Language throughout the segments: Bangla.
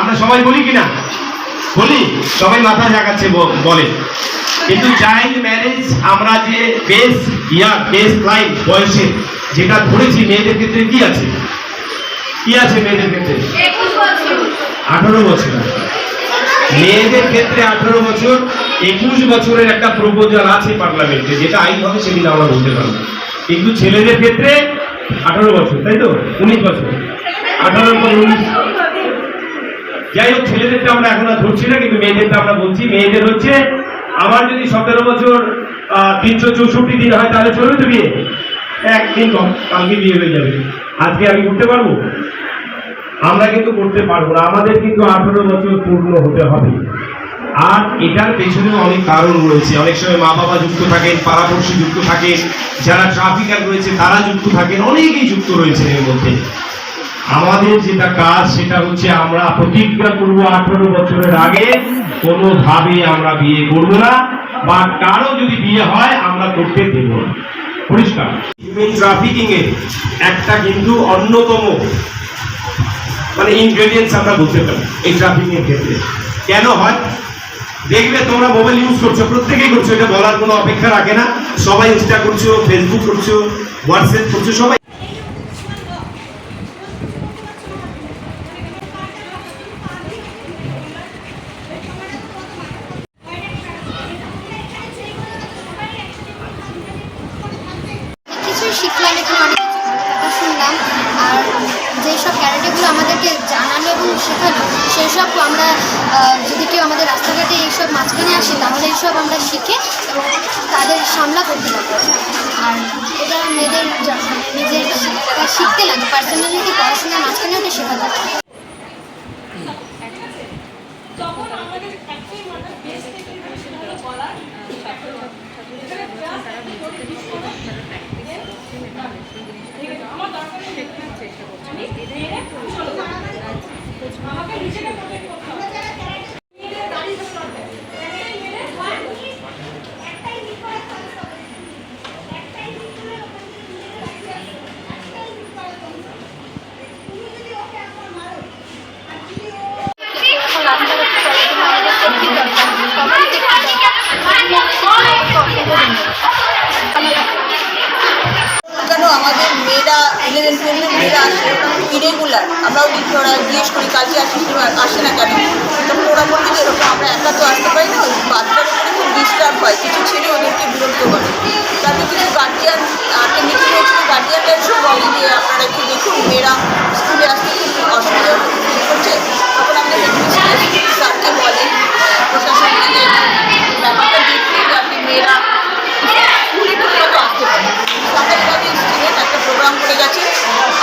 আমরা সবাই বলি কিনা? বলি? সবাই মাথা জাগাচ্ছে বলে। কিন্তু চাইল্ড ম্যারেজ আমরা যে বেস ইয়ার বেস লাইন বয়সে যেটা ধরেছি মেয়েদের ক্ষেত্রে কি আছে? কি আছে মেয়েদের ক্ষেত্রে? আঠারো বছর। মেয়েদের ক্ষেত্রে আঠারো বছর একুশ বছরের একটা প্রপোজাল আছে পার্লামেন্টে যেটা আইন হবে সেদিন আমরা বলতে পারব। কিন্তু ছেলেদের ক্ষেত্রে আঠারো বছর তাই তো? উনিশ বছর। আঠারোর পর উনিশ যাই হোক ছেলেদেরটা আমরা এখন আর ধরছি না, কিন্তু মেয়েদেরটা আমরা বলছি। মেয়েদের হচ্ছে, আমার যদি সতেরো বছর তিনশো চৌষট্টি দিন হয়, তাহলে চলবে তো বিয়ে? একদিন কালকে বিয়ে হয়ে যাবে। আজকে আমি করতে পারব? আমরা কিন্তু করতে পারব না, আমাদের কিন্তু আঠেরো বছর পূর্ণ হতে হবে। আর এটার পেছনে অনেক কারণ রয়েছে। অনেক সময় মা বাবা যুক্ত থাকেন, পাড়াপড়শি যুক্ত থাকেন, যারা ট্রাফিকার রয়েছে, তারা যুক্ত থাকেন, অনেকেই যুক্ত রয়েছে এর মধ্যে। আমাদের যেটা কাজ, সেটা হচ্ছে আমরা প্রতিজ্ঞা করব আঠারো বছরের আগে কোনোভাবে আমরা বিয়ে করব না, বা কারও যদি বিয়ে হয়, আমরা করতে দেব না। পরিষ্কার। হিউম্যান ট্রাফিকিং এর একটা কিন্তু অন্যতম মানে ইনগ্রেডিয়েন্টস আমরা বলতে পারি এই ট্রাফিকিং এর ক্ষেত্রে। কেন হয়? দেখবে তোমরা মোবাইল ইউজ করছ, প্রত্যেকেই করছ, এটা বলার কোনো অপেক্ষা রাখে না। সবাই ইনস্টা করছ ফেসবুক করছ হোয়াটসঅ্যাপ করছ, সবাই শিখলাম এখানে অনেক কথা শুনলাম। আর যেসব ক্যারেটেগুলো আমাদেরকে জানালো এবং শেখানো, সেসব আমরা যদি কেউ আমাদের রাস্তাঘাটে এইসব মাঝখানে আসে, তাহলে এইসব আমরা শিখে এবং তাদের সামলা করতে পারব আর এটা মেয়েদের মানে নিজের শিখতে লাগে। পার্সোনালিটি পড়াশোনার মাঝখানে ওটা শেখা লাগে তখন আমাদের একটাই মাথা বেস থেকে সেটা হলো বলার আমার দরকার নেই আমি মেরে চলো আমাকে নিজেকে প্রোটেক্ট করতে হবে মেয়েদের দাঁড়িয়ে থাকতে হবে একটাই মেরে হয় একটাই বিপদ একটাই বিপদ এখন রাস্তাঘাটে চলার জন্য আমাদের সেফটি দরকার সবারই সেফটি কেন আমাদের মেয়েরা ইলেভেন টুয়েলভের মেয়েরা আসে। ইরেগুলার আমরাও দেখি ওরা জিজ্ঞেস করি, কালকে আসি আসে না কেন? তখন ওরা বলবে যে এরকম আমরা একা তো আসতে পারি না, বাচ্চার উপরে খুব ডিস্টার্ব হয়। কিছু ছেলে ওদেরকে বিরক্ত করে। তারপরে কিছু গার্জিয়ান আগে মিটিং হয়েছিল গার্জিয়ানরা এসে বলে যে আপনারা একটু দেখুন মেয়েরা স্কুলে আসতে খুব অসুবিধা হচ্ছে তখন আমাদের হেডমিস্ট্রেস স্যারকে বলে প্রশাসনকে যে ব্যাপারটা দেখুন যে আপনি মেয়েরা স্কুলে ঠিকমতো আসতে পারে সরকারিভাবে স্কুলে একটা প্রোগ্রাম করে গেছে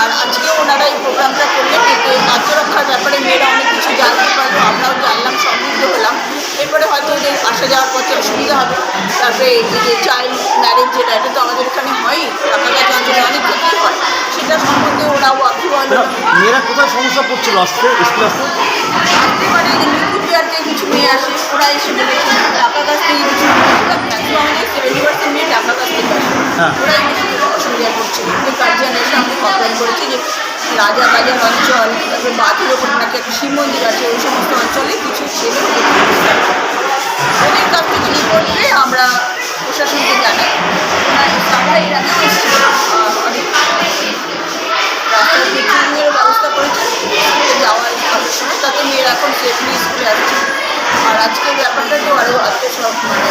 আর আজকেও ওনারা এই প্রোগ্রামটা করলেন এতে আত্মরক্ষার ব্যাপারে মেয়েরা অনেক কিছু জানতে পারল আমরাও জানলাম সমৃদ্ধ হলাম এরপরে হয়তো ওদের আসা যাওয়ার পথে অসুবিধা হবে তারপরে এই যে চাইল্ড ম্যারেজ যেটা এটা তো আমাদের এখানে হয়ই কাছাকাছি অঞ্চলে অনেক ক্ষেত্রেই হয় সেটা সম্বন্ধে ওরা ওয়াকিবল মেয়েরা কোথায় সমস্যা পড়ছিল আসতে স্কুলে আসতে আসতে পারে নিউক্লিয়ারকে কিছু মেয়ে আসে ওরা এসে বলেছে টাকা কাছ থেকে কিছু আমাদের সেভেন্টি পার্সেন্ট মেয়ে টাকা কাছ থেকে আসে হ্যাঁ। ওরাই বেশি অসুবিধা করছে কিন্তু গার্জিয়ান এসে আমাকে কমপ্লেন করেছে যে রাজা বাজার অঞ্চল, তারপরে বাঁধের ওপর নাকি একটা শিব মন্দির আছে, ওই সমস্ত অঞ্চলে কিছু ছেলে ওদের আমরা প্রশাসনকে জানাই অনেক পিকনিকের ব্যবস্থা আসার সময় তাতে মেয়েরা এখন আর আজকের ব্যাপারটা তো আরও আত্মসব মানে